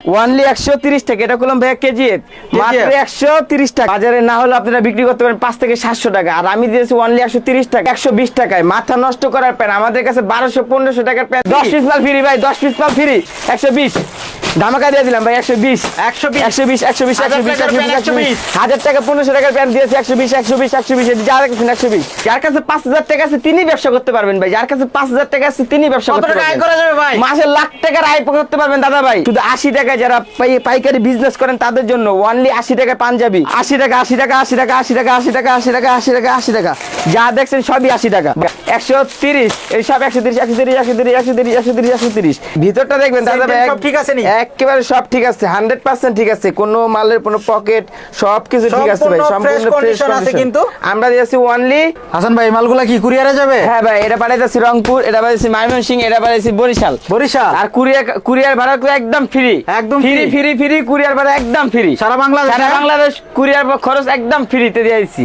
Only একশো তিরিশ টাকা এটা করলাম ভাইয়া কেজি মাত্র একশো তিরিশ টাকা। বাজারে না হলে আপনারা বিক্রি করতে পারেন পাঁচ থেকে সাতশো টাকা। আর আমি দিয়েছি ওয়ানলি একশো তিরিশ টাকা একশো বিশ টাকায়। মাথা নষ্ট করার প্যান। আমাদের কাছে বারোশো পনেরোশো টাকার প্যান। দশ পিস মাল ফ্রি ভাই দশ পিস মাল ফ্রি একশো বিশ। ধামাকা দিয়ে দিলাম ভাই একশো বিশ। 120 একশো বিশ একশো বিশ একশো বিশ একশো বিশ একশো বিশ। হাজার টাকা পনেরোশো টাকার প্যান দিয়েছি একশো বিশ একশো বিশ একশো বিশ। যা দেখছেন একশো বিশ। যার কাছে পাঁচ হাজার টাকা আছে তিনি ব্যবসা করতে পারবেন ভাই। যার কাছে পাঁচ হাজার টাকা আছে তিনি ব্যবসা করতে পারবেন। মাসে লাখ টাকার আয় করতে পারবেন দাদা ভাই। শুধু আশি টাকা যারা পাইকারি বিজনেস করেন তাদের জন্য ওনলি আশি টাকা পাঞ্জাবি। আশি টাকা আশি টাকা আশি টাকা আশি টাকা আশি টাকা আশি টাকা আশি টাকা আশি টাকা। যা দেখছেন সবই আশি টাকা। একশো তিরিশ এই সব একশো তিরিশ একশো তিরিশ একশো তিরিশ একশো তিরিশ একশো তিরিশ একশো তিরিশ। ভিতরটা দেখবেন দাদা ভাই ঠিক আছে নি? একেবারে সব ঠিক আছে হান্ড্রেড পার্সেন্ট ঠিক আছে কোনো মালের কোনো পকেট সব কিছু ঠিক আছে ভাই সম্পূর্ণ ফ্রেশ আছে কিন্তু। আমরা দিয়েছি ওনলি হাসান ভাই মালগুলা কি কুরিয়ারে যাবে? হ্যাঁ ভাই এটা পাঠাইতেছি রংপুর এটা পাঠাইছি ময়মনসিং এটা পাঠাইছি বরিশাল। বরিশাল? আর কুরিয়ার কুরিয়ার ভাড়া তো একদম ফ্রি একদম ফ্রি। ফ্রি ফ্রি কুরিয়ার ভাড়া একদম ফ্রি সারা বাংলাদেশে সারা বাংলাদেশ কুরিয়ার খরচ একদম ফ্রিতে দিয়েছি।